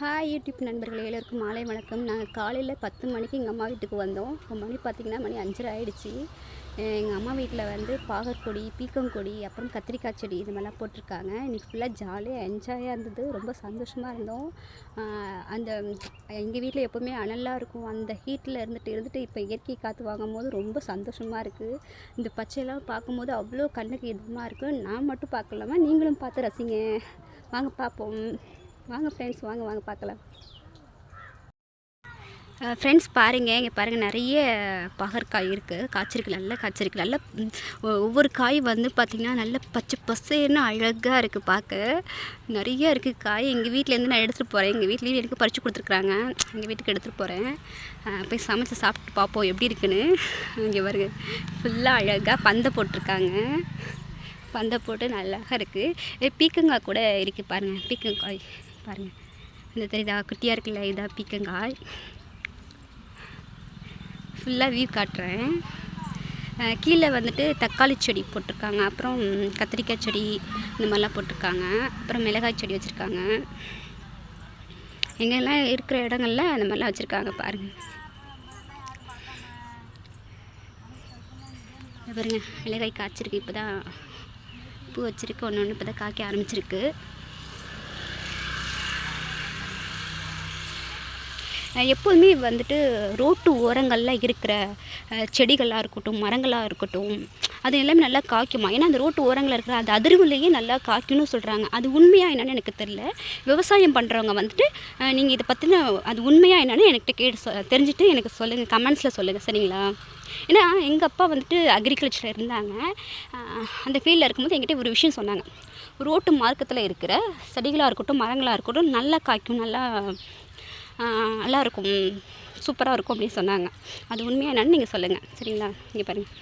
Hi YouTube நண்பர்கள் எல்லோருக்கும் மாலை வணக்கம். நாங்கள் காலையில் பத்து மணிக்கு எங்கள் அம்மா வீட்டுக்கு வந்தோம். இப்போ மணி பார்த்திங்கன்னா மணி அஞ்சரை ஆயிடுச்சு. எங்கள் அம்மா வீட்டில் வந்து பாகற்கொடி பீக்கங்கொடி அப்புறம் கத்திரிக்காய் செடி இது மாதிரிலாம் போட்டிருக்காங்க. இன்றைக்கி ஃபுல்லாக ஜாலியாக என்ஜாயாக இருந்தது. ரொம்ப சந்தோஷமாக இருந்தோம். அந்த எங்கள் வீட்டில் எப்போவுமே அனலாக இருக்கும். அந்த ஹீட்டில் இருந்துட்டு இருந்துட்டு இப்போ இயற்கை காற்று வாங்கும் போது ரொம்ப சந்தோஷமாக இருக்குது இந்த பச்சையெல்லாம் பார்க்கும்போது அவ்வளோ கண்ணுக்கு இதமாக இருக்குது நான் மட்டும் பார்க்கலாமா? நீங்களும் பார்த்து ரசிங்க. வாங்க பார்ப்போம். வாங்க ஃப்ரெண்ட்ஸ் வாங்க வாங்க பார்க்கலாம். ஃப்ரெண்ட்ஸ் பாருங்கள் இங்கே பாருங்கள் நிறைய பகற்காய் இருக்குது காய்ச்சிருக்கு நல்லா காய்ச்சிருக்கு. நல்லா ஒ- ஒவ்வொரு காய் வந்து பார்த்திங்கன்னா நல்ல பச்சை பசேன்னு அழகாக இருக்குது பார்க்க நிறைய இருக்குது காய். எங்கள் வீட்டிலேருந்து நான் எடுத்துகிட்டு போகிறேன் எங்கள் வீட்லேயும் எனக்கு பறித்து கொடுத்துருக்குறாங்க. எங்கள் வீட்டுக்கு எடுத்துகிட்டு போகிறேன் போய் சமைச்சு சாப்பிட்டு பார்ப்போம் எப்படி இருக்குன்னு. இங்கே பாருங்க ஃபுல்லாக அழகாக பந்தை போட்டிருக்காங்க. பந்தை போட்டு நல்லா இருக்குது பீக்கங்காய் கூட இருக்குது பாருங்கள் பீக்கங்காய். பாருங்கள் இந்த தெரியுதா குட்டியாக இருக்குல்ல இதாக பீக்கங்காய். ஃபுல்லாக வியூ காட்டுறேன். கீழே வந்துட்டு தக்காளி செடி போட்டிருக்காங்க. அப்புறம் கத்திரிக்காய் செடி இந்த மாதிரிலாம் போட்டிருக்காங்க. அப்புறம் மிளகாய் செடி வச்சுருக்காங்க. எங்கெல்லாம் இருக்கிற இடங்கள்ல அந்த மாதிரிலாம் வச்சுருக்காங்க பாருங்கள் பாருங்கள் மிளகாய் காய்ச்சிருக்கு. இப்போ தான் பூ வச்சுருக்கு. ஒன்று ஒன்று இப்போ தான் காய்க்க ஆரம்பிச்சிருக்கு. எப்போதுமே வந்துட்டு ரோட்டு ஓரங்களில் இருக்கிற செடிகளாக இருக்கட்டும் மரங்களாக இருக்கட்டும் அது எல்லாமே நல்லா காய்க்குமா? ஏன்னா அந்த ரோட்டு ஓரங்களில் இருக்கிற அந்த அதிர்வுலேயே நல்லா காய்க்கும்னு சொல்கிறாங்க அது உண்மையாக என்னென்னு எனக்கு தெரில விவசாயம் பண்ணுறவங்க வந்துட்டு நீங்கள் இதை பற்றின அது உண்மையாக என்னென்னு என்கிட்ட கேட்டு சொ தெரிஞ்சுட்டு எனக்கு சொல்லுங்கள் கமெண்ட்ஸில் சொல்லுங்கள் சரிங்களா? ஏன்னா எங்கள் அப்பா வந்துட்டு அக்ரிகல்ச்சரில் இருந்தாங்க. அந்த ஃபீல்டில் இருக்கும்போது என்கிட்ட ஒரு விஷயம் சொன்னாங்க. ரோட்டு மார்க்கத்தில் இருக்கிற செடிகளாக இருக்கட்டும் மரங்களாக இருக்கட்டும் நல்லா காய்க்கும் நல்லா நல்லாயிருக்கும். சூப்பராக இருக்கும் அப்படின்னு சொன்னாங்க. அது உண்மையாக என்னன்னு நீங்கள் சொல்லுங்கள் சரிங்களா? இங்கே பாருங்கள்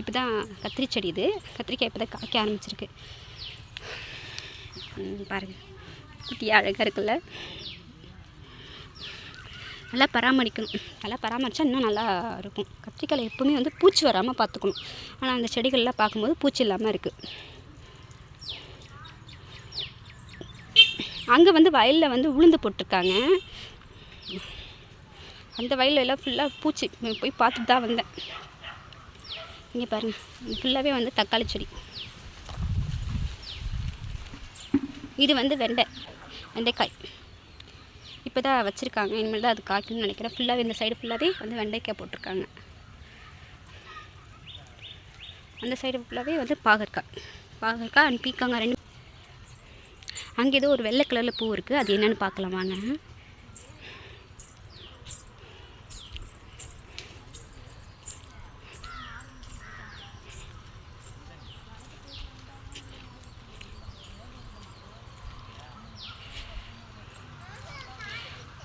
இப்போ தான் கத்திரி செடி இது. கத்திரிக்காய் இப்போ தான் காய்க்க ஆரம்பிச்சிருக்கு. பாருங்கள் குட்டியாக அழகாக இருக்குல்ல? நல்லா பராமரிக்கணும். நல்லா பராமரித்தா இன்னும் நல்லா இருக்கும். கத்திரிக்காயில் எப்போவுமே வந்து பூச்சி வராமல் பார்த்துக்கணும். ஆனால் அந்த செடிகள்லாம் பார்க்கும்போது பூச்சி இல்லாமல் இருக்குது அங்கே வந்து வயலில் வந்து உளுந்து போட்டிருக்காங்க. அந்த வயலில் எல்லாம் ஃபுல்லாக பூச்சி. போய் பார்த்துட்டு தான் வந்தேன். இங்கே பாருங்கள் ஃபுல்லாகவே வந்து தக்காளி செடி. இது வந்து வெண்டை. வெண்டைக்காய். இப்போ தான் வச்சுருக்காங்க. இனிமேல் தான் அது காய்க்கணும்னு நினைக்கிறேன். ஃபுல்லாகவே இந்த சைடு ஃபுல்லாகவே வந்து வெண்டைக்காய் போட்டிருக்காங்க. அந்த சைடு ஃபுல்லாகவே வந்து பாகற்காய். பாகற்காய் அண்ட் பீக்காங்க ரெண்டு அங்கே ஏதோ ஒரு வெள்ளை கலரில் பூ இருக்குது அது என்னன்னு பார்க்கலாம். வாங்க.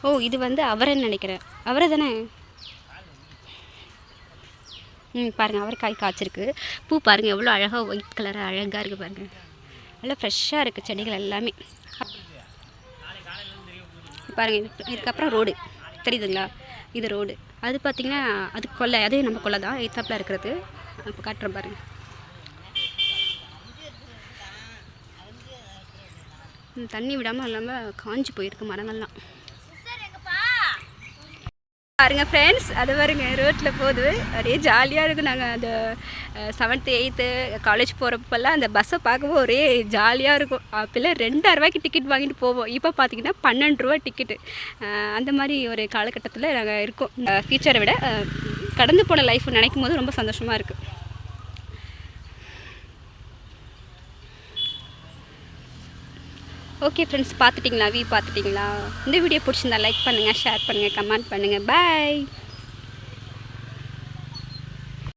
ஓ இது வந்து அவரைன்னு நினைக்கிறேன். அவரை தானே? ம் பாருங்கள் அவரைக்காய் காய்ச்சிருக்கு. பூ பாருங்கள் எவ்வளோ அழகாக ஒயிட் கலராக அழகாக இருக்குது பாருங்கள் நல்லா ஃப்ரெஷ்ஷாக இருக்குது செடிகள் எல்லாமே. பாருங்கள் இதுக்கப்புறம் ரோடு தெரியுதுங்களா? இது ரோடு அது பார்த்திங்கன்னா அது கொல்லை. அதே நம்ம கொள்ளை தான் எய்த்தாப்பில் இருக்கிறது. இப்போ காட்டுறேன் பாருங்கள் தண்ணி விடாமல் இல்லாமல் காஞ்சி போயிருக்கு மரங்கள்லாம். பாருங்க ஃப்ரெண்ட்ஸ் அது பாருங்க ரோட்டில் போகுது. ஒரே ஜாலியாக இருக்கும். நாங்கள் அந்த செவன்த்து எயித்து காலேஜ் போகிறப்பெல்லாம் அந்த பஸ்ஸை பார்க்கும்போது ஒரே ஜாலியாக இருக்கும். அப்போல்லாம் ரெண்டாயிரரூபாய்க்கு டிக்கெட் வாங்கிட்டு போவோம். இப்போ பார்த்தீங்கன்னா பன்னெண்டு ரூபா டிக்கெட்டு அந்த மாதிரி ஒரு காலகட்டத்தில் நாங்கள் இருக்கோம். ஃபியூச்சரை விட கடந்து போன லைஃப் நினைக்கும் போது ரொம்ப சந்தோஷமாக இருக்குது ஓகே ஃப்ரெண்ட்ஸ் பார்த்துட்டிங்களா? வியூ பார்த்துட்டிங்களா? இந்த வீடியோ பிடிச்சிருந்தா லைக் பண்ணுங்கள் ஷேர் பண்ணுங்கள் கமெண்ட் பண்ணுங்கள் பாய்